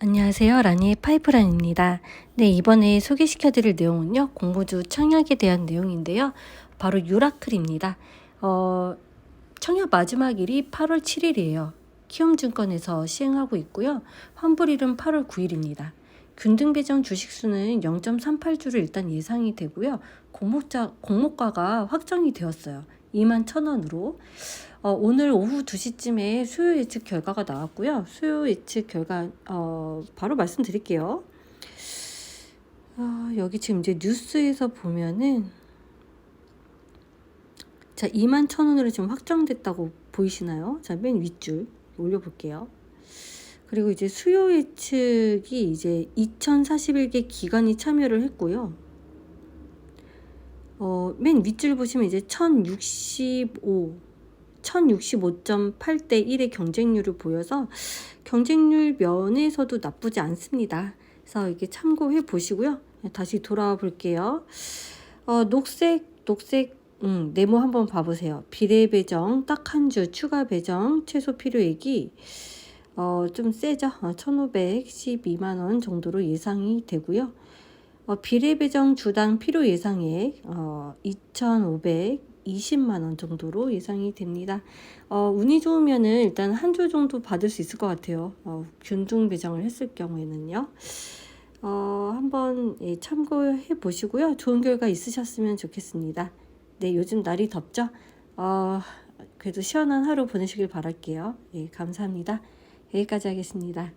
안녕하세요. 라니의 파이프란입니다. 네, 이번에 소개시켜 드릴 내용은요. 공모주 청약에 대한 내용인데요. 바로 유라클입니다. 어, 청약 마지막 일이 8월 7일이에요. 키움증권에서 시행하고 있고요. 환불일은 8월 9일입니다. 균등 배정 주식수는 0.38주를 일단 예상이 되고요. 공모자, 공모가가 확정이 되었어요. 2만 1,000원으로. 어, 오늘 오후 2시쯤에 수요 예측 결과가 나왔고요. 수요 예측 결과 어, 바로 말씀드릴게요. 어, 여기 지금 이제 뉴스에서 보면은 자 2만 1,000원으로 지금 확정됐다고 보이시나요? 자 맨 윗줄 올려볼게요. 그리고 이제 수요 예측이 이제 2,041개 기관이 참여를 했고요. 어, 맨 윗줄 보시면 이제 1065 1065.8대 1의 경쟁률을 보여서 경쟁률 면에서도 나쁘지 않습니다. 그래서 이게 참고해 보시고요. 다시 돌아와 볼게요. 어, 녹색, 녹색, 음, 네모 한번 봐보세요. 비례 배정, 딱 한 주 추가 배정, 최소 필요액이 어, 좀 세죠. 어, 1,512만 원 정도로 예상이 되고요. 어, 비례 배정 주당 필요 예상액 어, 2,520만 원 정도로 예상이 됩니다. 어, 운이 좋으면은 일단 한주 정도 받을 수 있을 것 같아요. 어, 균등 배정을 했을 경우에는요. 어, 한번 예, 참고해 보시고요. 좋은 결과 있으셨으면 좋겠습니다. 네, 요즘 날이 덥죠? 어, 그래도 시원한 하루 보내시길 바랄게요. 예, 감사합니다. 여기까지 하겠습니다.